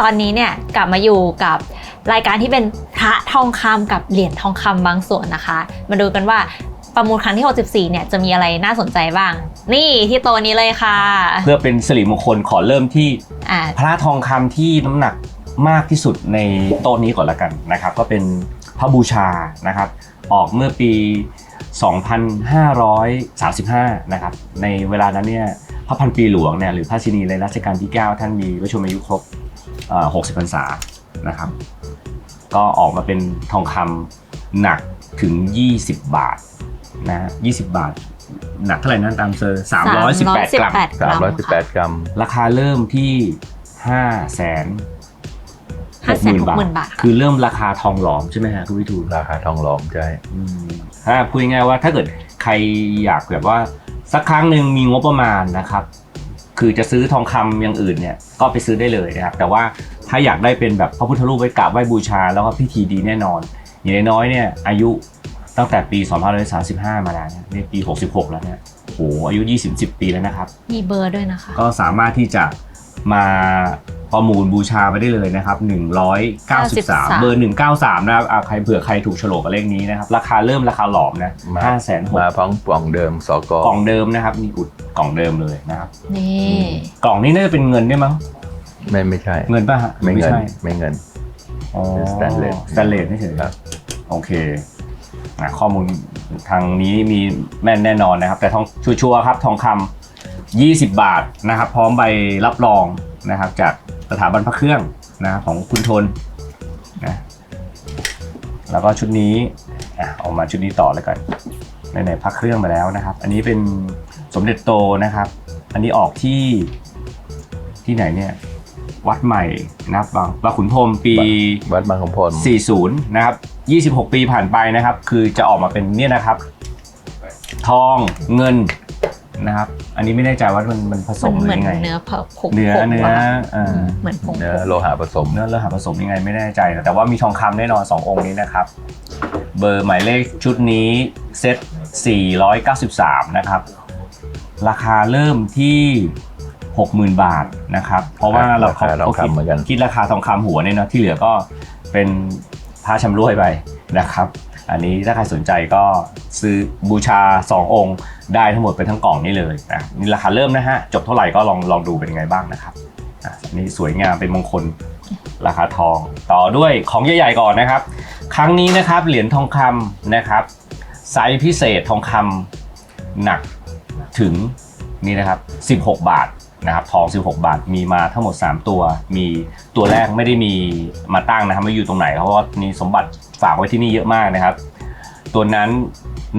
ตอนนี้เนี่ยกลับมาอยู่กับรายการที่เป็นพระทองคำกับเหรียญทองคำบางส่วนนะคะ มาดูกันว่าประมูลครั้งที่ 64 เนี่ยจะมีอะไรน่าสนใจบ้าง นี่ที่โตะนี้เลยค่ะ เพื่อเป็นสิริมงคลขอเริ่มที่อ่าพระทองคำที่น้ำหนักมากที่สุดในโต๊ะนี้ก่อนละกันนะครับ ก็เป็นพระบูชานะครับ ออกเมื่อปี 2535 นะครับ ในเวลานั้นเนี่ยพระพันปีหลวงเนี่ยหรือพระชินีในรัชกาลที่ 9 ท่านมีพระชนมายุครบเอ่อ 60พรรษานะครับ ก็ออกมาเป็นทองคำหนักถึง 20 บาทนะฮะ20 บาท หนักเท่าไหร่นั้นตามเซอร์318 กรัม318กรัม318กรัม ราคาเริ่มที่ห้าแสนหกหมื่นบาท560,000บาทค่ะ คือเริ่มราคาทองหลอมใช่ไหมฮะคุณวิทูลราคาทองหลอมใช่ อืมถ้าพูดง่ายๆว่าถ้าเกิดใครอยากแบบว่าสักครั้งหนึ่งมีงบประมาณนะครับ คือจะซื้อทองคำอย่างอื่นเนี่ยก็ไปซื้อได้เลยนะครับแต่ว่าถ้าอยากได้เป็นแบบพระพุทธรูปไว้กราบไหว้บูชา แล้วก็พิธีดีแน่นอน อย่างน้อยๆเนี่ยอายุตั้งแต่ปี 2535 มาแล้วเนี่ยนี่ปี 66 แล้วเนี่ยโอ้โหอายุ20ปีแล้วนะครับ มีเบอร์ด้วยนะคะ ก็สามารถที่จะมา ประมูลบูชาไปได้เลยนะครับ 193 เบอร์ 193 นะครับอ่าใครเผื่อใครถูกโฉลกกับเลขนี้นะครับ ราคาเริ่มราคาหลอมนะมา5 0 0 0 0 มาพร้อมกล่องเดิมสก กล่องเดิมนะครับมีอุดกล่องเดิมเลยนะครับ นี่กล่องนี้น่าจะเป็นเงินได้มั้ง ไม่ไม่ใช่ เงินป่ะฮะไม่เงิน ใช่ไม่เงิน อ๋อเป็น stainless สแตนเลสไม่เฉยครับ โอเคอะข้อมูลทางนี้มีแม่นแน่นอนนะครับ แต่ทองชัวร์ๆครับทองคำ20 บาทนะครับ พร้อมใบรับรองนะครับจาก สถาบันพระเครื่องนะครับของคุณทนนะแล้วก็ชุดนี้อะเออกมาชุดนี้ต่อแล้วกันในในๆพักเครื่องมาแล้วนะครับ อันนี้เป็นสมเด็จโตนะครับ อันนี้ออกที่ที่ไหนเนี่ยวัดใหม่นะครับบางบางขุนพรหมปีวัดบางขุนพล40 นะครับ 26 ปีผ่านไปนะครับ คือจะออกมาเป็นเนี่ยนะครับ ทองเงิน นะครับ อันนี้ไม่แน่ใจว่ามันมันผสมันมหเหรืมือนอยังไง เนื้อผงผงเนื้อผงเนื้อปะเอ่อเหมือนผงเนื้อโลหะผสม เนื้อเลือดหาผสมยังไงไม่แน่ใจนะแต่ว่ามีทองคำแน่นอน 2 องค์นี้นะครับ เบอร์หมายเลขชุดนี้เซ็ต493 นะครับ ราคาเริ่มที่ 60,000 บาทนะครับ เพราะว่าเราราคาทองคำเหมือนกัน คิดราคาทองคำหัวเนี่ยนะที่เหลือก็เป็นผ้าชำร่วยไปนะครับ อันนี้ถ้าใครสนใจก็ซื้อบูชา 2 องค์ ได้ทั้งหมดเป็นทั้งกล่องนี้เลยนะนี่ราคาเริ่มนะฮะจบเท่าไหร่ก็ลองลองดูเป็นยังไงบ้างนะครับอะอันนี้สวยงามเป็นมงคลราคาทอง ต่อด้วยของใหญ่ๆก่อนนะครับ ครั้งนี้นะครับเหรียญทองคำนะครับไซส์พิเศษทองคำหนักถึงนี่นะครับ 16 บาท นะครับทอง 16 บาท มีมาทั้งหมด 3 ตัว มีตัวแรกไม่ได้มีมาตั้งนะครับไม่อยู่ตรงไหน เพราะว่ามีสมบัติฝากไว้ที่นี่เยอะมากนะครับ ตัวนั้น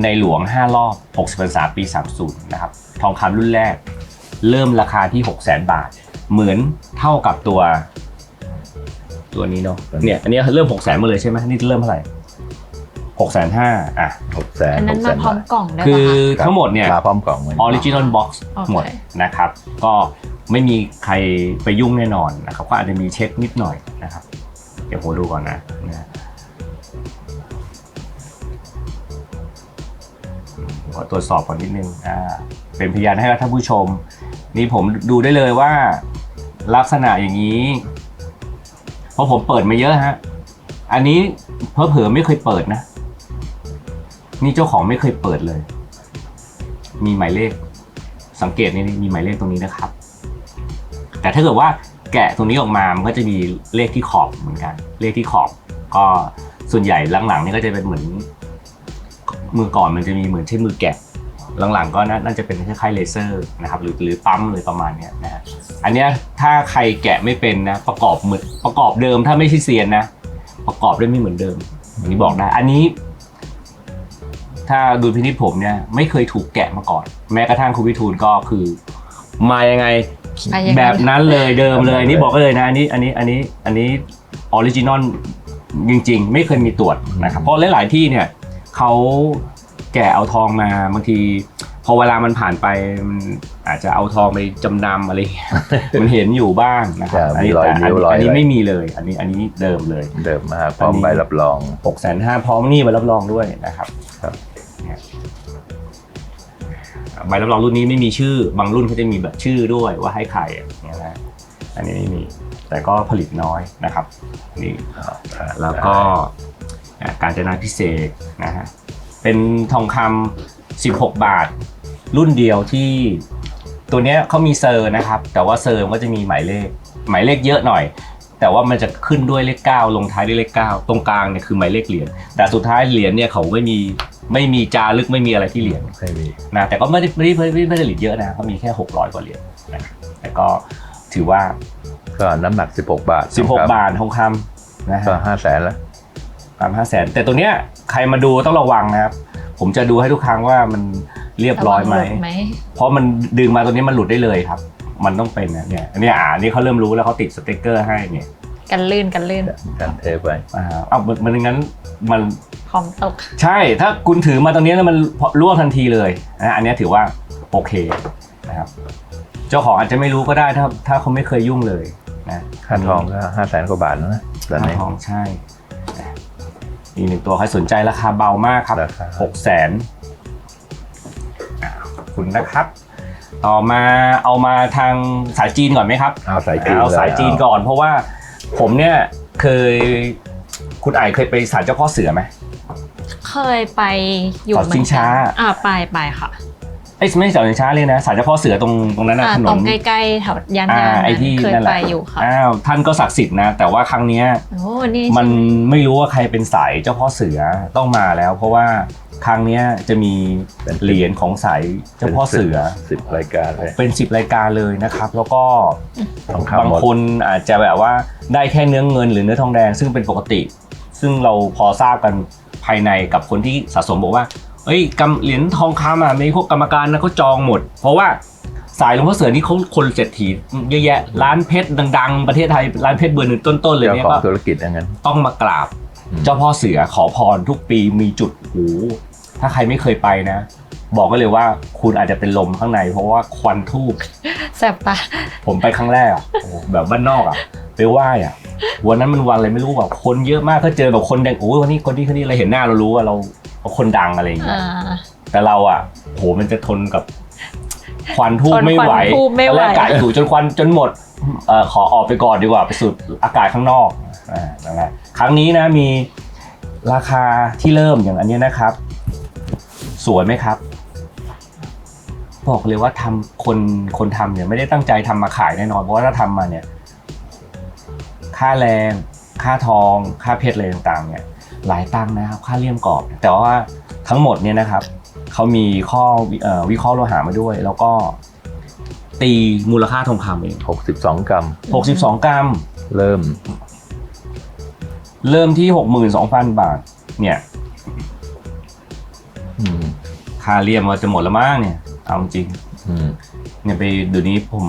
ในหลวง 5 รอบ 60พรรษาปี 30 นะครับ ทองคำรุ่นแรก เริ่มราคาที่ 6 0 0 0 0 บาท เหมือนเท่ากับตัว ตัวนี้เนาะเนี่ยอันนี้เริ่ม 6 0 0 0 0 0มาเลยใช่ไหมนี่เริ่มเท่าไหร่ 6 5 0 0 0อะ หกแสนอันหนั้นกแสมานพร้อมบาทกล่องด้วยคือปะคะ ทั้งหมดเนี่ย มาพร้อมกล่องเหมือนออริจินอลบ็อกซ์โอเค หมดนะครับ ก็ไม่มีใครไปยุ่งแน่นอนนะครับ ก็อาจจะมีเช็คนิดหน่อยนะครับ เดี๋ยวผมดูก่อนนะนะขอตรวจสอบก่อนนิดนึงอ่าเป็นพยานให้กับท่านผู้ชม นี่ผมดูได้เลยว่า ลักษณะอย่างนี้ เพราะผมเปิดมาเยอะฮะ อันนี้เพอเผลอๆไม่เคยเปิดนะ นี่เจ้าของไม่เคยเปิดเลย มีหมายเลข สังเกตนี่มีหมายเลขตรงนี้นะครับ แต่ถ้าเกิดว่าแกะตรงนี้ออกมา มันก็จะมีเลขที่ขอบเหมือนกัน เลขที่ขอบ ก็ส่วนใหญ่หลังๆนี่ก็จะเป็นเหมือน มือก่อนมันจะมีเหมือนใช้มือแกะ หลังๆ ก็น่าจะเป็นคล้ายๆเลเซอร์นะครับหรือหรือปั๊มเลยประมาณนี้นะฮะอันเนี้ยถ้าใครแกะไม่เป็นนะประกอบเหมือนประกอบเดิมถ้าไม่ใช่เซียนนะประกอบได้ไม่เหมือนเดิมอันนี้บอกได้ อันนี้ ถ้าดูพินิจผมเนี่ยไม่เคยถูกแกะมาก่อน แม้กระทั่งคุณวิทูลก็คือ มายังไงมายังไง แบบนั้นเลยเดิมเลยอันนี่บอกเลยนะอันนี้อันนี้อันนี้อันนี้ออริจินอลจริง ๆ ไม่เคยมีตรวจนะครับเพราะหลาย ๆ ที่เนี่ยเขาแกะเอาทองมาบางที พอเวลามันผ่านไปมันอาจจะเอาทองไปจำนำอะไรอย่างเงี้ยมันเห็นอยู่บ้างนะครับใช่อันนี้มีรอยแต่นิ้วรอยอันนี้อะไร ไม่มีเลย อันนี้อันนี้เดิมเลย เดิมมากพร้อมใบรับรองหกแสนห้าพร้อมหนี่ใบรับรองด้วยนะครับครับเนี่ย ใบรับรองรุ่นนี้ไม่มีชื่อบางรุ่นเขาจะมีแบบชื่อด้วยว่าให้ใครอะเนี่ยนะอันนี้ไม่มีแต่ก็ผลิตน้อยนะครับนี่แล้วก็การจนาพิเศษนะฮะเป็นทองคำ16 บาท รุ่นเดียวที่ตัวเนี้ยเขามีเซอร์นะครับ แต่ว่าเซอร์มันก็จะมีหมายเลข หมายเลขเยอะหน่อย แต่ว่ามันจะขึ้นด้วยเลข 9 ลงท้ายด้วยเลข 9 ตรงกลางเนี่ยคือหมายเลขเหรียญแต่สุดท้ายเหรียญเนี่ยเขาไม่มี ไม่มีจารึกไม่มีอะไรที่เหรียญไม่มีนะแต่ก็ไม่ได้ไม่ได้ไม่ได้ไม่ได้ผลิตเยอะนะเขามีแค่ 600 กว่าเหรียญนะแต่ก็ถือว่าก็น้ำหนัก 16 บาท16 บาททองคำนะก็ฮะห้าแสนแล้วสามห้าแสนแต่ตัวเนี้ยใครมาดูต้องระวังนะครับ ผมจะดูให้ทุกครั้งว่ามันเรียบร้อยไหมระวังลุดไหมเพราะมันดึงมาตัวนี้มันหลุดได้เลยครับ มันต้องเป็นนะเนี่ยเนี่ยอ่านี่เขาเริ่มรู้แล้วเขาติดสติกเกอร์ให้เนี่ยกันลื่นกันลื่นการเทไปอ่าเอามันมันงั้นมัน พร้อมตก ใช่ถ้าคุณถือมาตรงนี้แล้วมันร่วงทันทีเลยนะอันเนี้ยถือว่าโอเคนะครับเจ้าของอาจจะไม่รู้ก็ได้ถ้าถ้าเขาไม่เคยยุ่งเลยนะค่าทองก็ห้าแสนกว่าบาทแล้วนะตอนค่านี้ทองใช่นะอีกหนึ่งตัวใครสนใจราคาเบามากครับราคาหกแสนขอบคุณนะครับ ต่อมาเอามาทางสายจีนก่อนไหมครับเอาสายจีนเอาเลยสายจีนก่อน เพราะว่าผมเนี่ยเคยคุณไอเคยไปศาลเจ้าพ่อเสือไหม เคยไปอยู่ต่อเหมือนชิงช้ากันอ่าไปไปค่ะไอ้ยไม่ใช่ศาลชิงช้าเลยนะศาลเจ้าพ่อเสือตรงตรงนั้นนะอ่าถนตรน งใกล้ๆแถวย่านอ่ายานไอ้ที่เคยนั่นแหไปละอยู่ค่ะอ้าวท่านก็ศักดิ์สิทธิ์นะ แต่ว่าครั้งเนี้ย โอ้นี่มันไม่รู้ว่าใครเป็นสายเจ้าพ่อเสือต้องมาแล้ว เพราะว่าครั้งเนี้ยจะมีเหรียญของสายเจ้าพ่อเสือ สิบรายการเลยเป็น 10 รายการเลยนะครับ แล้วก็ทองบางคำหมดคนอาจจะแบบว่าได้แค่เนื้อเงินหรือเนื้อทองแดงซึ่งเป็นปกติ ซึ่งเราพอทราบกัน ภายในกับคนที่สะสมบอกว่า เอ้ยกำเหรียญทองคำอะในพวกกรรมการนะเขาจองหมด เพราะว่าสายหลวงพ่อเสือนี่เขาคนเศรษฐีเยอะแยะ ร้านเพชรดัง ๆ ประเทศไทยร้านเพชรเบอร์หนึ่งต้นๆเลยเนี่ยก็ธุรกิจอย่างนั้นต้องมากราบ เจ้าพ่อเสือขอพรทุกปีมีจุดหูถ้าใครไม่เคยไปนะ บอกก็เลยว่าคุณอาจจะเป็นลมข้างใน เพราะว่าควันทูบแสบตาผมไปครั้งแรกอะโอ้โหแบบบ้านนอกอะไปไหว้อะวันนั้นมันวันอะไรไม่รู้แบบคนเยอะมากก็เจอแบบคนดังโอ้ยวันนี้คนที่คนนี้เราเห็นหน้าเรารู้ว่าเราเราคนดังอะไรอย่างเงี้อ่ายแต่เราอะโหมันจะทนกับควันทูบทนไม่ไหวควันธูปไม่ไหวตอนแรกกะอยู่จนควันจนหมดเอ่อขอออกไปก่อนดีกว่าไปสูดอากาศข้างนอกอ่านั่นแหละครั้งนี้นะมีราคาที่เริ่มอย่างอันเนี้ยนะครับ สวยไหมครับ บอกเลยว่าทำคนคนทำเนี่ยไม่ได้ตั้งใจทำมาขายแน่นอน เพราะว่าถ้าทำมาเนี่ย ค่าแรง ค่าทอง ค่าเพชรอะไรต่างๆ เนี่ย หลายตังค์นะครับ ค่าเลี่ยมกรอบ แต่ว่าทั้งหมดเนี่ยนะครับเขามีข้อวิเอ่อวิเคราะห์โลหะมาด้วย แล้วก็ตีมูลค่าทองคำเอง62 กรัม 62 กรัม เริ่ม เริ่มที่ 62,000 บาท เนี่ยอืมค่าเลี่ยมมันจะหมดแล้วมั้งเนี่ย เอาจริงอืมเนี่ยไปเดี๋ยวนี้ผม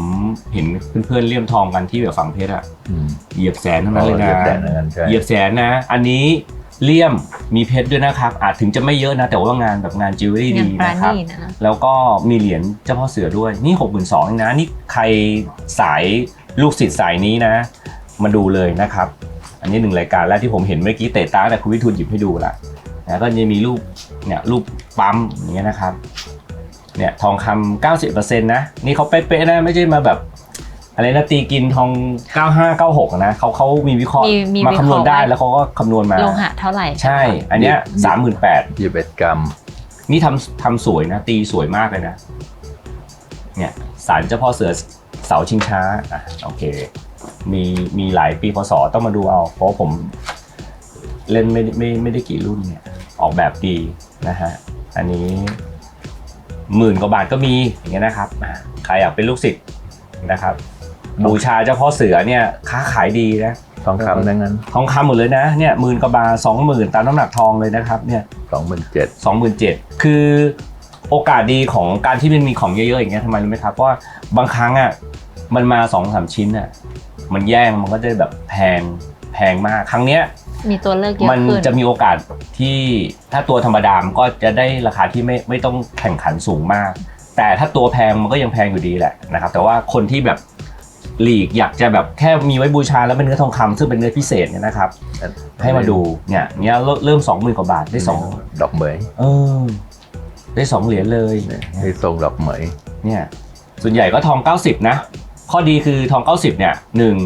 เห็นเพื่อนๆเลี่ยมทองกันที่แบบฝั่งเพชรอะอืมเหยียบแสนทั้งนั้นเลยเหยีนะยบแสนทั้งนั้นใช่เหยียบแสนนะ อันนี้เลี่ยมมีเพชรด้วยนะครับ อาจถึงจะไม่เยอะนะ แต่ว่างานแบบงานจิวเวลรี่งานดีปรานะครับ ณีตนะแล้วก็มีเหรียญเจ้าพ่อเสือด้วย นี่หกหมื่นสองนะ นี่ใครสายลูกศิษย์สายนี้นะ มาดูเลยนะครับ อันนี้หนึ่งรายการแรกที่ผมเห็นเมื่อกี้เตะตาแต่คุณวิทูลหยิบให้ดูละนะก็จะมีรูปเนี่ยรูปปั๊มอย่างเงี้ยนะครับ เนี่ยทองคำเก้าสิบเปอร์เซ็นต์นะนี่เขาเป๊ะๆนะไม่ใช่มาแบบอะไรนะตีกินทอง 95 96 นะเขาเขามีวิเคราะห์มีมีมาวิคำเคนวณราะห์ได้ว่าแล้วเขาก็คำนวณมาโลหะเท่าไหร่ ใช่ อันเนี้ยสามหมื่นแปด21กรัม นี่ทำทำสวยนะ ตีสวยมากเลยนะ เนี่ยสารเจ้าพ่อเสือเสาชิงช้าอะโอเค มีมีหลายปีพศต้องมาดูเอา เพราะว่าผมเล่นไม่ได้ไม่ไม่ได้กี่รุ่นเนี่ย ออกแบบดีนะฮะ อันนี้ หมื่นกว่าบาทก็มีอย่างเงี้ยนะครับอะใครอยากเป็นลูกศิษย์นะครับ บูชาเจ้าพ่อเสือเนี่ยค้าขายดีนะทองคำทั้งนั้นทองคำหมดเลยนะเนี่ยหมื่นกว่าบาทสองหมื่นตามน้ำหนักทองเลยนะครับเนี่ย27,000สองหมื่นเจ็ดคือโอกาสดีของการที่มันมีของเยอะๆอย่างเงี้ยทำไมรู้ไหมครับเพราะว่าบางครั้งอะมันมาสองสามชิ้นอะมันแย่งมันก็จะแบบแพงแพงมากครั้งเนี้ย มีตัวเลือกเยอะมันขึ้นจะมีโอกาสที่ถ้าตัวธรรมดามนก็จะได้ราคาที่ไม่ไม่ต้องแข่งขันสูงมาก แต่ถ้าตัวแพงมันก็ยังแพงอยู่ดีแหละนะครับแต่ว่าคนที่แบบหลีกอยากจะแบบแค่มีไว้บูชาแล้วเป็นเนื้อทองคำซึ่งเป็นเนื้อพิเศษเนี่ยนะครับ ให้มาดูเนี่ยเนี่ยเริ่มเริ่มสองหมื่นกว่าบาทได้สองดอกเหมยเออได้สองเหรียญเลยที่ทรงดอกเหมย เนี่ยส่วนใหญ่ก็ทอง 90 นะ ข้อดีคือทอง 90 เนี่ยหนึ่ง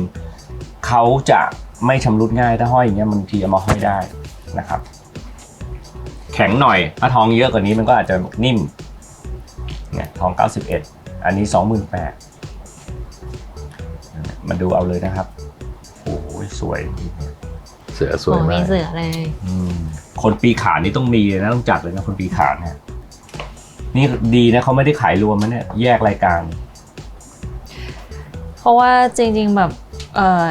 เขาจะ ไม่ชำรุดง่ายถ้าห้อยอย่างเงี้ยบางทีเอามาห้อยได้นะครับ แข็งหน่อยถ้าทองเยอะกว่านี้มันก็อาจจะนิ่มเนี่ยทอง 91 อันนี้ 28,000มาดูเอาเลยนะครับโอ้ยสวยเสือสวยโอ้มามีกเสือเลยอืมคนปีขานนี่ต้องมีเลยนะต้องจัดเลยนะคนปีขานเนี่ยนี่ดีนะเขาไม่ได้ขายรวมนะเนี่ยแยกรายการ เพราะว่าจริง ๆ แบบเอ่อ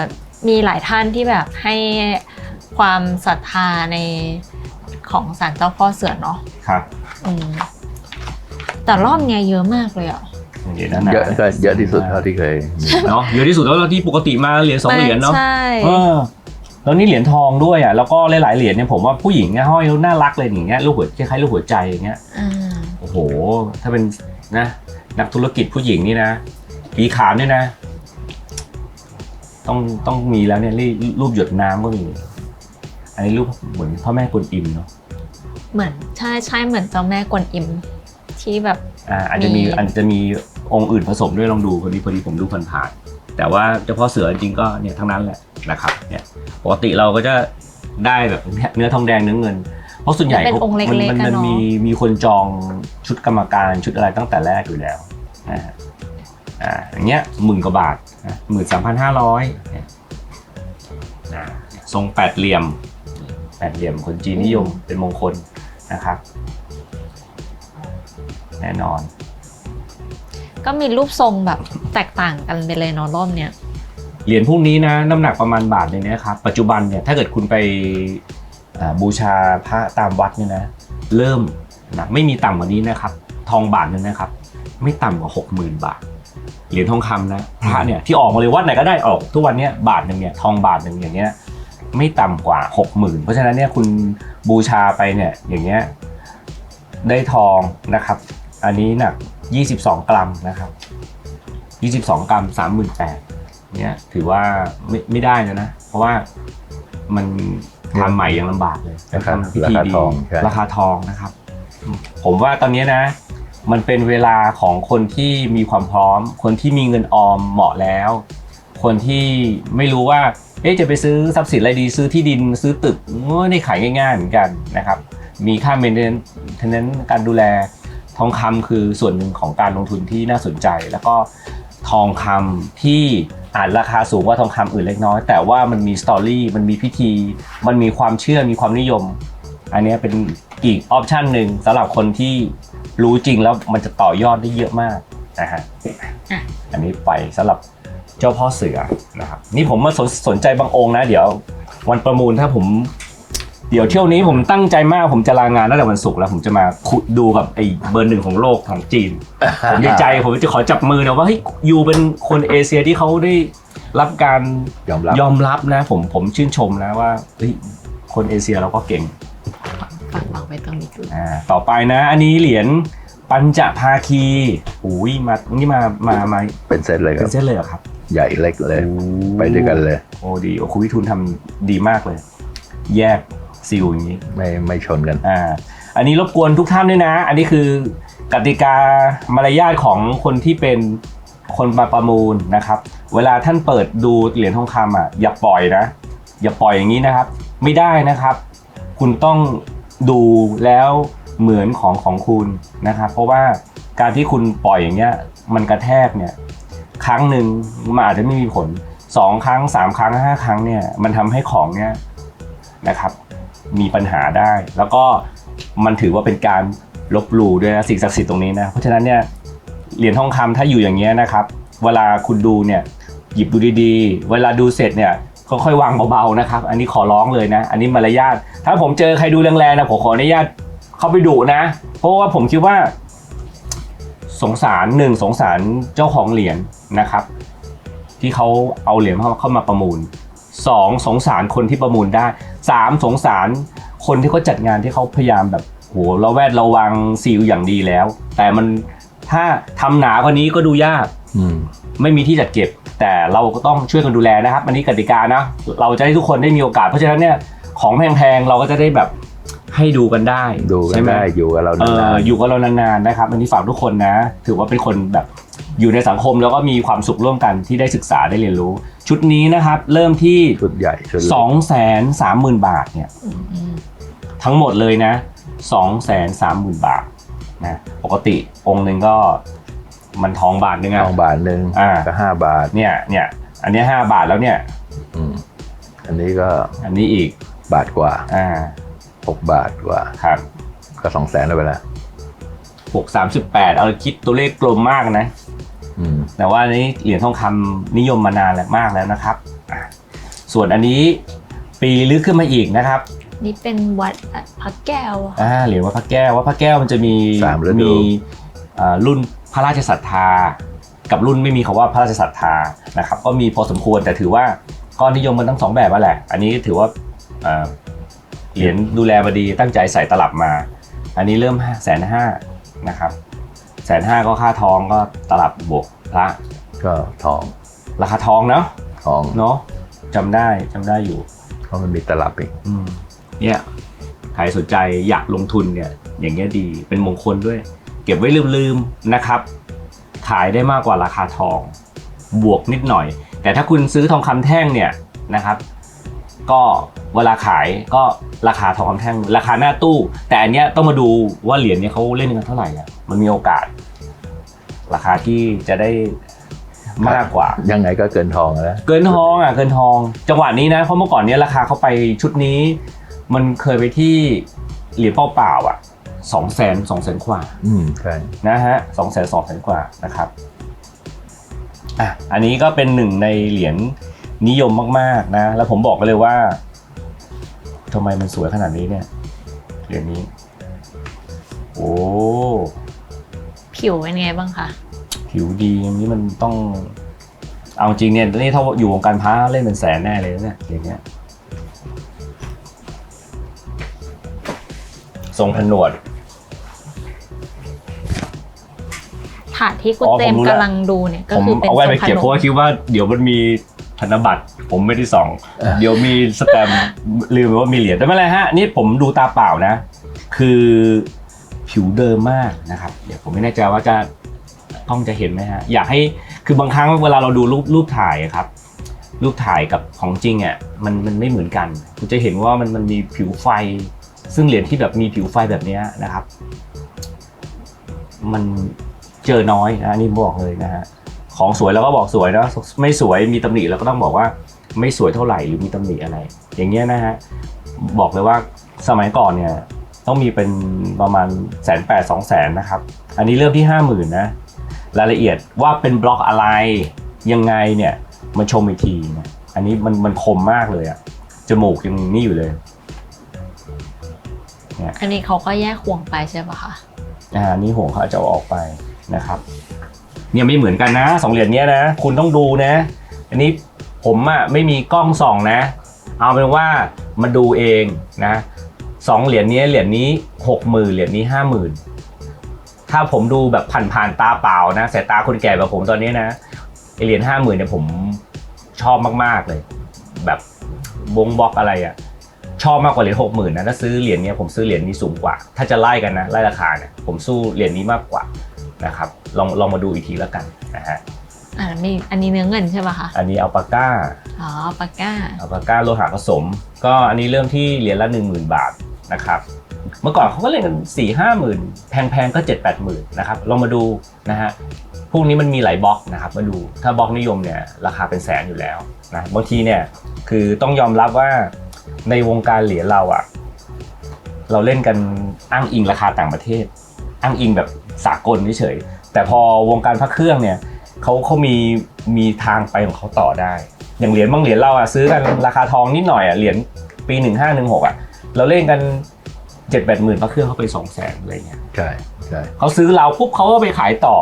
มีหลายท่านที่แบบให้ความศรัทธาในของศาลเจ้าพ่อเสือเนาะครับอืมแต่รอบเนี้ยเยอะมากเลยอะ เดี๋ยวนะนะเยอะก็เยอะที่สุดเท่าที่เคยมีเนาะเยอะที่สุดแล้วที่ปกติมาเหรียญสองเหรียญเนาะใช่เออแล้วนี่เหรียญทองด้วยอะแล้วก็หลายๆเหรียญเนี่ยผมว่าผู้หญิงเนี่ยห้อยแล้วน่ารักเลยอย่างเงี้ยลูกหัวคล้ายๆลูกหัวใจอย่างเงี้ยอ่าโอ้โห ถ้าเป็นนะนักธุรกิจผู้หญิงนี่นะปีขานเนี่ยนะ ต้องต้องมีแล้วเนี่ยรูปรูปหยดน้ำก็มีอันนี้รูปเหมือนพ่อแม่กวนอิมเนาะเหมือนใช่ใช่เหมือนเจ้าแม่กวนอิมที่แบบอ่าอาจจะมีมีอาจจะมีองค์อื่นผสมด้วยลองดูพอดีพอดีผมดูผ่านๆแต่ว่าเฉพาะเสือจริงๆก็เนี่ยทั้งนั้นแหละนะครับเนี่ยปกติเราก็จะได้แบบเนื้อทองแดงเนื้อเงิน เพราะส่วนใหญ่เป็นองค์เล็กๆมักันมัเนอะมีมีคนจองชุดกรรมการชุดอะไรตั้งแต่แรกอยู่แล้วนะฮะ อ่าอย่างเงี้ยหมื่นกว่าบาทหมื่นสามพันห้าร้อยทรงแปดเหลี่ยมแปดเหลี่ยมคนจีนนิยมเป็นมงคลนะครับ แน่นอน ก็มีรูปทรงแบบแตกต่างกันไปเลยเนาะรอบเนี้ยเหรียญพวกนี้นะน้ำหนักประมาณบาทเลยนะครับ ปัจจุบันเนี่ยถ้าเกิดคุณไปอ่าบูชาพระตามวัดเนี่ยนะ เริ่มนะไม่มีต่ำกว่านี้นะครับ ทองบาทหนึงนะครับ ไม่ต่ำกว่า 60,000 บาท เหรียญทองคำนะพระเนี่ยที่ออกมาเลยวัดไหนก็ได้ออกทุกวันเนี้ยบาทหนึ่งเนี่ยทองบาทหนึ่งอย่างเงี้ยไม่ต่ำกว่า 60,000 เพราะฉะนั้นเนี่ยคุณบูชาไปเนี่ยอย่างเงี้ยได้ทองนะครับ อันนี้หนัก 22 กรัมนะครับ 22 กรัม 38,000เนี่ยถือว่าไม่ไม่ได้นะนะ เพราะว่ามันทำใหม่ยังลำบากเลยราคาทำพิราธีคาดีทองใช่ราคาทองนะครับ ผมว่าตอนนี้นะ มันเป็นเวลาของคนที่มีความพร้อม คนที่มีเงินออมเหมาะแล้ว คนที่ไม่รู้ว่าเอ๊ะจะไปซื้อทรัพย์สินอะไรดีซื้อที่ดินซื้อตึกไม่ได้ขายง่ายๆเหมือนกันนะครับ มีค่าเมนเทนเนนการดูแลทองคำคือส่วนหนึ่งของการลงทุนที่น่าสนใจ แล้วก็ทองคำที่อาจราคาสูงกว่าทองคำอื่นเล็กน้อย แต่ว่ามันมีสตอรี่มันมีพิธี มันมีความเชื่อมีความนิยม อันนี้เป็นอีกออปชันหนึ่งสำหรับคนที่ รู้จริงแล้วมันจะต่อยอดได้เยอะมากนะฮะอะอันนี้ไปสำหรับเจ้าพ่อเสือนะครับนี่ผมมาสนสนใจบางองค์นะ เดี๋ยววันประมูลถ้าผม เดี๋ยวเที่ยวนี้ผมตั้งใจมากผมจะลางานตั้งแต่วันศุกร์แล้วผมจะมาคุยดูกับไอ้เบอร์หนึ่งของโลกของจีนผมในใจผมจะขอจับมือนะว่าเฮ้ยยูเป็นคนเอเชียที่เขาได้รับการยอมรับยอมรับนะ ผมผมชื่นชมนะว่าเฮ้ยคนเอเชียเราก็เก่ง ฝังฝังไปตรงนี้ดูอ่าต่อไปนะ อันนี้เหรียญปัญจภาคีอุ้ยมานี่มามามาเป็นเซตเลยคเป็รันบ เส้นเลยเหรอครับใหญ่เล็กเลย ไปด้วยกันเลย โอ้ดีโอ้คุณวิทูลทำดีมากเลย แยกซิลอย่างนี้ ไม่ไม่ชนกัน อ่าอันนี้รบกวนทุกท่านด้วยนะ อันนี้คือกติกามารยาทของคนที่เป็นคนมาประมูลนะครับ เวลาท่านเปิดดูเหรียญทองคำอะอย่าปล่อยนะ อย่าปล่อยอย่างนี้นะครับ ไม่ได้นะครับ คุณต้อง ดูแล้วเหมือนของของคุณนะครับเพราะว่าการที่คุณปล่อยอย่างเงี้ยมันกระแทกเนี่ยครั้งหนึ่งมันอาจจะไม่มีผลสองครั้งสามครั้งห้าครั้งเนี่ยมันทำให้ของเนี่ยนะครับ มีปัญหาได้ แล้วก็มันถือว่าเป็นการลบหลู่ด้วยนะสิ่งศักดิ์สิทธิ์ตรงนี้นะเพราะฉะนั้นเนี่ยเหรียญทองคำถ้าอยู่อย่างเงี้ยนะครับ เวลาคุณดูเนี่ยหยิบดูดีๆ เวลาดูเสร็จเนี่ยค่อยๆวางเบาๆนะครับ อันนี้ขอร้องเลยนะ อันนี้มารยาท ถ้าผมเจอใครดูแรงๆนะผมขออนุญาตเข้าไปดุนะ เพราะว่าผมคิดว่า สงสารหนึ่งสงสารเจ้าของเหรียญนะครับ ที่เขาเอาเหรียญเข้าเข้ามาประมูลสองสงสารคนที่ประมูลได้สามสงสารคนที่เขาจัดงานที่เขาพยายามแบบโหเราแวดระวังซีลอย่างดีแล้ว แต่มันถ้าทำหนากว่านี้ก็ดูยากอืมไม่มีที่จัดเก็บ แต่เราก็ต้องช่วยกันดูแลนะครับ อันนี้กติกานะ เราจะให้ทุกคนได้มีโอกาส เพราะฉะนั้นเนี่ย ของแพงๆเราก็จะได้แบบให้ดูกันได้ดูกัใช่นหมได้อยู่กับเราเออนานอยู่กับเรานานๆนะครับ อันนี้ฝากทุกคนนะ ถือว่าเป็นคนแบบอยู่ในสังคมแล้วก็มีความสุขร่วมกันที่ได้ศึกษาได้เรียนรู้ ชุดนี้นะครับ เริ่มที่ชุดใหญ่ชุดเล็ก 2 3 0 0 0 0 บาทเนี่ยอืมทั้งหมดเลยนะ 2 3 0 0 0 0 บาทนะปกติองค์หนึ่งก็มันทองบาทนึงอะ ทองบาทหนึ่งอ่า ก็ห้าบาทเนี่ยเนี่ยอันเนี้ย5บาทแล้วเนี่ย อืมอันนี้ก็อันนี้อีก บาทกว่าอ่าหกบาทกว่าครับก็สองแสนแล้วไปแล้วหกสามสิบแปดเอาคิดตัวเลขกลมมากนะอืมแต่ว่าอันนี้เหรียญทองคำนิยมมานานแล้วมากแล้วนะครับอะส่วนอันนี้ปีลึกขึ้นมาอีกนะครับ นี่เป็นวัดพระแก้วอะอ่าเหรียญวัดพระแก้ววัดพระแก้วมันจะมีสามฤดูมีอ่ารุ่นพระราชศรัทธา กับรุ่นไม่มีคำว่าพระราชศรัทธานะครับ ก็มีพอสมควรแต่ถือว่าก็นิยมมันทั้งสองแบบนั่นแหละ อันนี้ถือว่าอ่า เหรียญดูแลบดีตั้งใจใส่ตลับมา อันนี้เริ่มแสนห้านะครับแสนห้าก็ค่าทองก็ตลับบวกพระก็ทอง ราคาทองเนาะทองเนาะจำได้จำได้อยู่ เพราะมันมีตลับอีกอืมเนี่ยใครสนใจอยากลงทุนเนี่ย อย่างเงี้ยดีเป็นมงคลด้วย เก็บไว้ลืมๆนะครับ ขายได้มากกว่าราคาทอง บวกนิดหน่อย แต่ถ้าคุณซื้อทองคำแท่งเนี่ยนะครับ ก็ เวลาขายก็ราคาทองคำแท่งราคาหน้าตู้ แต่อันเนี้ยต้องมาดูว่าเหรียญเนี่ยเขาเล่นกันเท่าไหร่อะมันมีโอกาส ราคาที่จะได้มากกว่า ยังไงก็เกินทองแล้วเกินทองอะเกินทอง จังหวะนี้นะเพราะเมื่อก่อนเนี้ยราคาเขาไปชุดนี้ มันเคยไปที่เหรียญเปล่าๆอะสองแสนสองแสนกว่าอืมใช่นะฮะสองแสนสองแสนกว่านะครับอะอันนี้ก็เป็นหนึ่งในเหรียญนิยมมากๆนะ แล้วผมบอกกันเลยว่า ทำไมมันสวยขนาดนี้เนี่ยเหรียญนี้ โอ้ผิวเป็นไงบ้างคะ ผิวดีอย่างนี้มันต้อง เอาจริงเนี่ยนี่ถ้าอยู่วงการพระเล่นเป็นแสนแน่เลยนะเนี่ยอย่างเงี้ยทรงผนวด ถาดที่คุณอ๋อเจมผมรู้ส์แล้ว กำลังดูเนี่ยก็ผมคือเป็นเอาไว้ไปทรงขเก็บนเพราะมว่าคิดว่าเดี๋ยวมันมี ธนบัตรผมไม่ได้ส่อง เดี๋ยวมีสแตมป์ลืมไปว่ามีเหรียญแต่ไม่เป็นไรฮะนี่ผมดูตาเปล่านะ คือผิวเดิมมากนะครับ เดี๋ยวผมไม่แน่ใจว่าจะกล้องจะเห็นไหมฮะอยากให้คือบางครั้งเวลาเราดูรูปรูปถ่ายอะครับ รูปถ่ายกับของจริงอะมันมันไม่เหมือนกันคุณจะเห็นว่ามันมันมีผิวไฟ ซึ่งเหรียญที่แบบมีผิวไฟแบบเนี้ยนะครับ มันเจอน้อยนะอันนี่บอกเลยนะฮะ ของสวยเราก็บอกสวยนะไม่สวยมีตำหนิเราก็ต้องบอกว่าไม่สวยเท่าไหร่หรือมีตำหนิอะไร อย่างเงี้ยนะฮะบอกเลยว่าสมัยก่อนเนี่ยต้องมีเป็นประมาณแสนแปดสองแสนนะครับ อันนี้เริ่มที่ห้าหมื่นนะรายละเอียดว่าเป็นบล็อกอะไรยังไงเนี่ยมันชมอีกทีนะอันนี้มันมันคมมากเลยอะจมูกยังนี่อยู่เลยอันนี้เขาก็แยกห่วงไปใช่ปะคะอ่านี่ห่วงเขาจะเอาออกไปนะครับ เนี่ยไม่เหมือนกันนะสองเหรียญเนี้ยนะ คุณต้องดูนะ อันนี้ผมอะไม่มีกล้องส่องนะ เอาเป็นว่ามาดูเองนะสองเหรียญนี้เหรียญนี้หกหมื่นเหรียญนี้ห้าหมื่นถ้าผมดูแบบผ่านๆตาเปล่านะสายตาคนแก่แบบผมตอนนี้นะไอเหรียญห้าหมื่นเนี่ยผมชอบมากๆเลย แบบบงบล็อกอะไรอะชอบมากกว่าเหรียญหกหมื่นนะถ้าซื้อเหรียญเนี้ยผมซื้อเหรียญนี้สูงกว่า ถ้าจะไล่กันนะไล่ราคาเนี่ยผมสู้เหรียญนี้มากกว่า นะครับลองลองมาดูอีกทีแล้วกันนะฮะอ่ามีอันนี้เนื้อเงินใช่ปะคะอันนี้อัลปาก้าอ๋อปากก้าอัลปาก้าโลหะผสม ก็อันนี้เริ่มที่เหรียญละ 1 0,000 บาทนะครับเมื่อก่อนเขาก็เล่นกัน4ี่ห้าหมื่นแพงๆก็7จ็ดแปดหมื่นนะครับลองมาดูนะฮะพวกนี้มันมีหลายบล็อกนะครับมาดูถ้าบล็อกนิยมเนี่ยราคาเป็นแสนอยู่แล้วนะบางทีเนี่ยคือต้องยอมรับว่าในวงการเหรียญเราอะเราเล่นกันอ้างอิงราคาต่างประเทศ อ้างอิงแบบ สากลเฉยๆแต่พอวงการพระเครื่องเนี่ยเขาเขามีมีทางไปของเขาต่อได้ อย่างเหรียญบางเหรียญเราอะซื้อกันราคาทองนิดหน่อยอะเหรียญปีหนึ่งห้าหนึ่งหกอะเราเล่นกันเจ็ดแปดหมื่นพระเครื่องเขาไปสองแสนอะไรเงี้ยใช่ใช่เขาซื้อเราปุ๊บเขาก็ไปขายต่อ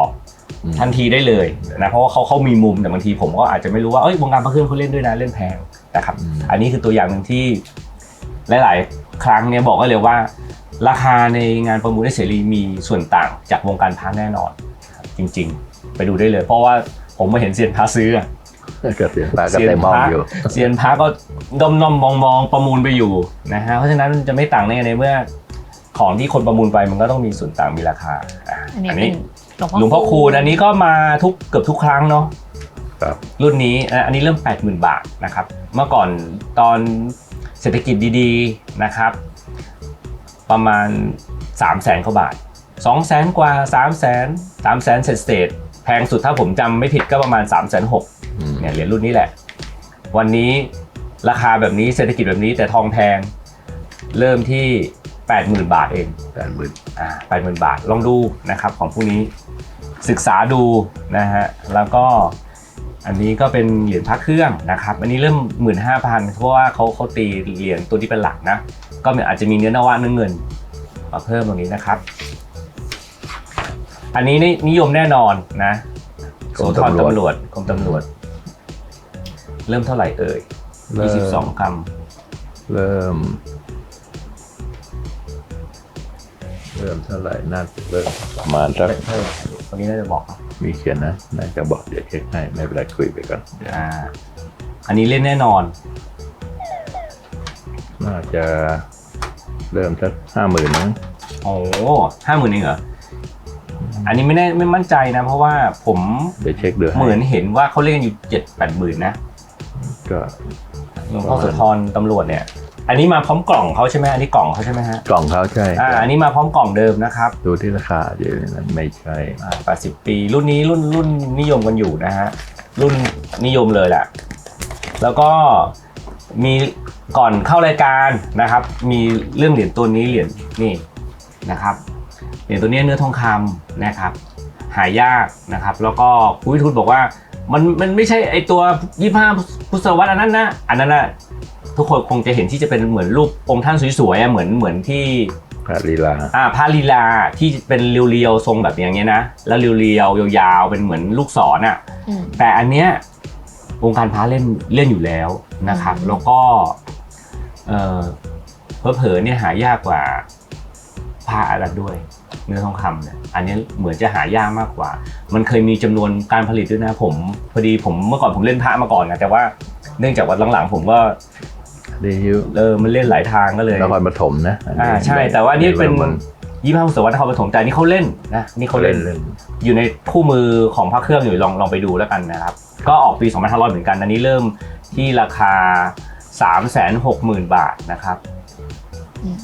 อืมทันทีได้เลยนะเพราะว่าเขาเขามีมุมแต่บางทีผมก็อาจจะไม่รู้ว่าเอ้ยวงการพระเครื่องเขาเล่นด้วยนะเล่นแพงนะครับอืมอันนี้คือตัวอย่างหนึ่งที่หลาย ๆ ครั้งเนี่ยบอกไว้เลยว่า ราคาในงานประมูลได้เสรีมีส่วนต่างจากวงการพระแน่นอนครับจริงๆ ไปดูได้เลย เพราะว่าผมมาเห็นเซียนพระซื้ออะก็เสียงปลาก็เต็มหมองอยู่เซียนพระก็ดมนมมองมองๆประมูลไปอยู่นะฮะเพราะฉะนั้นจะไม่ต่างในในเมื่อของที่คนประมูลไปมันก็ต้องมีส่วนต่างมีราคาอะอันนี้อันเป็นี้นหลวงพ่อคูณอันนี้ก็มาทุกเกือบทุกครั้งเนาะ ครับ รุ่นนี้อะอันนี้เริ่ม 80,000 บาทนะครับ เมื่อก่อนตอนเศรษฐกิจดีๆนะครับ ประมาณ 3 0 0แสนกว่าบาท 2 0 0แสนกว่า3 0 0แสน3 0 0แสนเศษเศษๆแพงสุดถ้าผมจำไม่ผิดก็ประมาณ 3 6 0 0 0อืมเนี่ยเหรียญรุ่นนี้แหละ วันนี้ราคาแบบนี้เศรษฐกิจแบบนี้แต่ทองแพงเริ่มที่ 80,000 บาทเองแปดหมื่นอ่าแปดหมื่นบาทลองดูนะครับของพวกนี้ศึกษาดูนะฮะแล้วก็อันนี้ก็เป็นเหรียญพระเครื่องนะครับ อันนี้เริ่มหมื่นห้าพันเพราะว่าเขาเขาตีเหรียญตัวที่เป็นหลักนะ ก็อาจจะมีเนื้อนวะเนื้อเงินมาเพิ่มตรงนี้นะครับ อันนี้นี่นิยมแน่นอนนะโสธรตำรวจกรมตำรวจ เริ่มเท่าไหร่เอ่ยเริ่ม22กรัมเริ่ม เริ่มเท่าไหร่น่าจะเริ่มประมาณสักเท่าไหร่ตรงนี้น่าจะบอกครับมีเขียนนะน่าจะบอกเดี๋ยวเช็คให้ไม่เป็นไรคุยไปก่อนอ่าอันนี้เล่นแน่นอน น่าจะ เริ่มสักห้าหมื่นมั้งโอ้ห้าหมื่นเองเหรอ อันนี้ไม่แน่ไม่มั่นใจนะ เพราะว่าผมเดี๋ยวเช็คดูให้เหมือนเห็นว่าเขาเล่นกันอยู่เจ็ดแปดหมื่นนะก็หลวงพ่อโสุธรตำรวจเนี่ย อันนี้มาพร้อมกล่องเขาใช่ไหมอันนี้กล่องเขาใช่ไหมฮะกล่องเขาใช่อ่าอันนี้มาพร้อมกล่องเดิมนะครับดูที่ราคาเดี๋ยวนั้นไม่ใช่ อ่าแปดสิบปี รุ่นนี้รุ่นรุ่นนิยมกันอยู่นะฮะรุ่นนิยมเลยแหละแล้วก็ มีก่อนเข้ารายการนะครับ มีเรื่องเหรียญตัวนี้เหรียญนี่นะครับเหรียญตัวนี้เนื้อทองคำนะครับ หายากนะครับ แล้วก็ผู้วิทูตบอกว่ามันมันไม่ใช่ไอตัว25พุทธศตวรรษอันนั้นนะอันนั้นนะทุกคนคงจะเห็นที่จะเป็นเหมือนรูปองค์ท่านสวยๆอะเหมือนเหมือนที่พระลีลาอ่าพระลีลาที่เป็นเรียวๆทรงแบบอย่างเงี้ยนะแล้วเรียวๆยาวๆเป็นเหมือนลูกศรอะอืมแต่อันเนี้ย วงการพระเล่นเล่นอยู่แล้วนะครับอืมแล้วก็เออเผลอๆเนี่ยหายากกว่าผ้าอะไรด้วย เนื้อทองคำเนี่ยอันนี้เหมือนจะหายากมากกว่า มันเคยมีจำนวนการผลิตด้วยนะผมพอดีผมเมื่อก่อนผมเล่นพระมาก่อนนะแต่ว่าเนื่องจากว่าหลังๆผมก็ดีฮิวเออมันเล่นหลายทางก็เลยนครปฐมนะนนี้อ่าใช่ แต่ว่านี่เป็นมัน ยี่ห้าศตวรรษนครปฐมแต่อันนี่เขาเล่นนะนี่เขาเล่น อยู่ในคู่มือของพระเครื่องอยู่ลองลองไปดูแล้วกันนะครับ ก็ออกปี2500เหมือนกัน อันนี้เริ่มที่ราคา 360,000 บาทนะครับอืม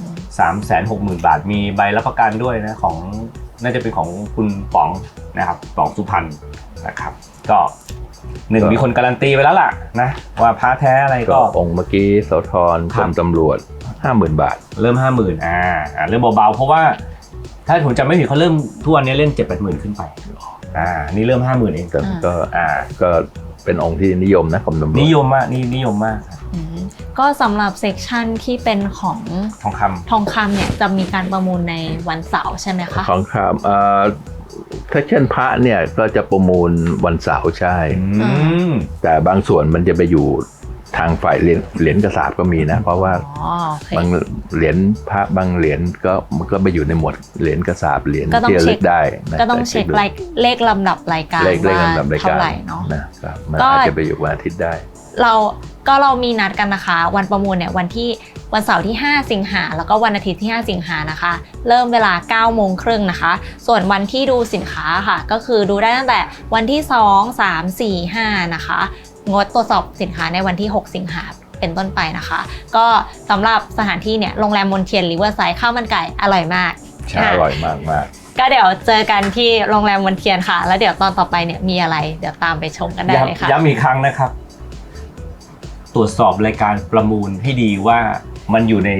360,000 บาท มีใบรับประกันด้วยนะของน่าจะเป็นของคุณป๋องนะครับป๋องสุพรรณ นะครับ ก็หนึ่งมีคนการันตีไปแล้วล่ะนะว่าพระแท้อะไรก็ก็องค์เมื่อกี้โสธรคกรัรบมตำรวจห้าหมื่นบาทเริ่ม50,000อ่าอ่าเริ่มเบาๆเพราะว่า ถ้าผมจำไม่ผิดเขาเริ่มทุกวันนี้เล่น7-80,000ขึ้นไปอ่านี่เริ่ม50,000เองแต่ก็อ่า ก็เป็นองค์ที่นิยมนะกรมตำรวจนิยมมากนี่นิยมมากครับอืมก็สำหรับเซกชันที่เป็นของทองคำ ทองคำเนี่ยจะมีการประมูลในวันเสาร์ใช่ไหมคะ ของคำเอ่อ ถ้าเช่นพระเนี่ยก็จะประมูลวันเสาร์ใช่ อืม แต่บางส่วนมันจะไปอยู่ทางฝ่ายเหรียญเหรียญกระสาบก็มีนะ เพราะว่าอ๋อโอเค บางเหรียญพระบางเหรียญก็มันก็ไปอยู่ในหมวดเหรียญกระสาบเหรียญก็ต้องที่ระเช็ลึคกได้นะก็ต้องเช็คดูรายเลขลำดับรายการเลขเลขว่าลำดับรายเท่าการไหร่เนาะ นะครับมันก็ อาจจะไปอยู่วันอาทิตย์ได้ เราก็เรามีนัดกันนะคะ วันประมูลเนี่ยวันที่วันเสาร์ที่ 5 สิงหาแล้วก็วันอาทิตย์ที่ 5 สิงหานะคะ เริ่มเวลา 9 โมงครึ่งนะคะ ส่วนวันที่ดูสินค้าค่ะ ก็คือดูได้ตั้งแต่วันที่ 2 3 4 5 นะคะ งดตรวจสอบสินค้าในวันที่ 6 สิงหาเป็นต้นไปนะคะ ก็สำหรับสถานที่เนี่ยโรงแรมมนเทียนริเวอร์ไซด์ข้าวมันไก่อร่อยมากใช่อร่อยมากมากก็เดี๋ยวเจอกันที่โรงแรมมนเทียนค่ะ แล้วเดี๋ยวตอนต่อไปเนี่ยมีอะไร เดี๋ยวตามไปชมกันได้เลยค่ะย้ำย้ำอีกครั้งนะครับ ตรวจสอบรายการประมูลให้ดีว่ามันอยู่ใน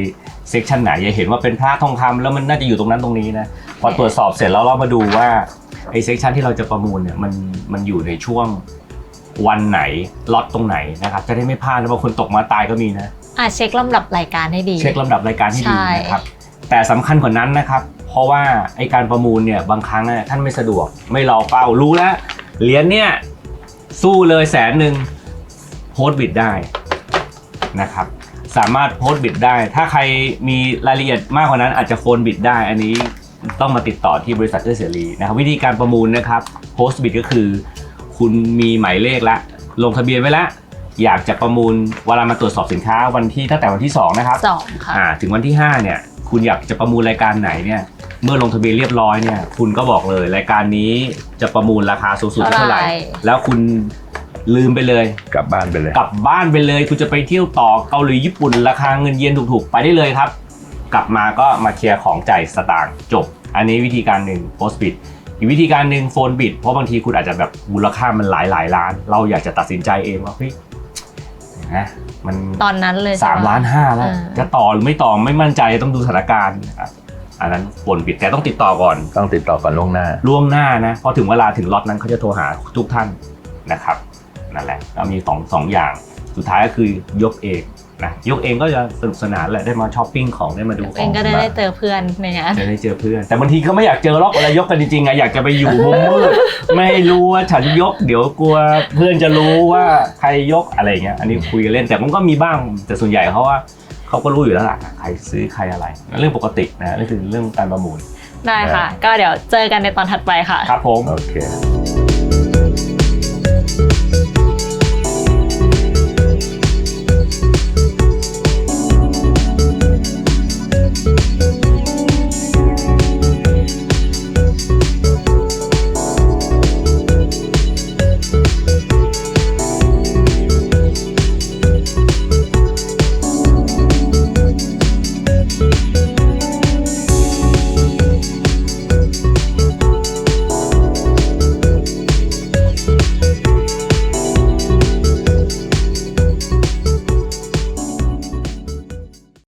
เซกชันไหนอย่าเห็นว่าเป็นพระทองคำแล้วมันน่าจะอยู่ตรงนั้นตรงนี้นะพอตรวจสอบเสร็จแล้วเรามาดูว่าไอ้เซกชันที่เราจะประมูลเนี่ยมันมันอยู่ในช่วงวันไหนล็อตตรงไหนนะครับจะได้ไม่พลาดนะบางคนตกมาตายก็มีนะอะเช็คลำดับรายการให้ดี เช็คลำดับรายการให้ดีใช่นะครับแต่สำคัญกว่านั้นนะครับ เพราะว่าไอการประมูลเนี่ยบางครั้งเนี่ยท่านไม่สะดวก ไม่รอเป้ารู้แล้วเหรียญเนี่ยสู้เลยแสนหนึ่งโพสต์บิดได้ นะครับ สามารถโพสต์บิดได้ ถ้าใครมีรายละเอียดมากกว่านั้นอาจจะโฟนบิดได้ อันนี้ต้องมาติดต่อที่บริษัทเอื้อเสรีนะครับ วิธีการประมูลนะครับโพสต์บิดก็คือ คุณมีหมายเลขละ ลงทะเบียนไว้แล้วอยากจะประมูลเวลามาตรวจสอบสินค้าวันที่ตั้งแต่วันที่สองนะครับสองค่ะอ่าถึงวันที่ 5 เนี่ย คุณอยากจะประมูลรายการไหนเนี่ย เมื่อลงทะเบียนเรียบร้อยเนี่ย คุณก็บอกเลยรายการนี้จะประมูลราคาสูงสุดเท่าไหร่เท่าไหร่แล้วคุณ ลืมไปเลย กลับบ้านไปเลย กลับบ้านไปเลยคุณจะไปเที่ยวต่อเกาหลีญี่ปุ่นราคาเงินเยนถูกๆ ไปได้เลยครับ กลับมาก็มาเคลียร์ของจ่ายสตางค์จบ อันนี้วิธีการหนึ่งโพสต์บิดอีกวิธีการหนึ่งโฟนบิดเพราะบางทีคุณอาจจะแบบมูลค่ามันหลายหลายๆล้าน เราอยากจะตัดสินใจเองว่าเฮ้ยนะมันตอนนั้นเลยสามใช่ปะล้านห้าแล้วอ่าจะต่อหรือไม่ต่อไม่มั่นใจต้องดูสถานการณ์นะครับอันนั้นโฟนบิดแต่ต้องติดต่อก่อน ต้องติดต่อก่อนล่วงหน้าล่วงหน้านะพอถึงเวลาถึงล็อตนั้นเขาจะโทรหาทุกท่านนะครับ นั่นแหละก็มีสองสองอย่างสุดท้ายก็คือยกเองนะยกเองก็จะสนุกสนานแหละได้มาช้อปปิ้งของได้มาดูขเอองงก็ได้ได้เจอเพื่อนในงาน จะได้เจอเพื่อน แต่บางทีก็ไม่อยากเจอหรอกเวลายกกันจริงๆไงอยากจะไปอยู่มุมมืดไม่รู้ว่าฉันยก เดี๋ยวกลัวเพื่อนจะรู้ว่าใครยกอะไรเงี้ยอันนี้คุยกันเล่นแต่มันก็มีบ้างแต่ส่วนใหญ่เขาว่าเขาก็รู้อยู่แล้วล่ะใครซื้อใครอะไรเรื่องปกตินะนี่คือเรื่องการประมูลได้ค่ะ ก็เดี๋ยวเจอกันในตอนถัดไปค่ะ ครับผมโอเค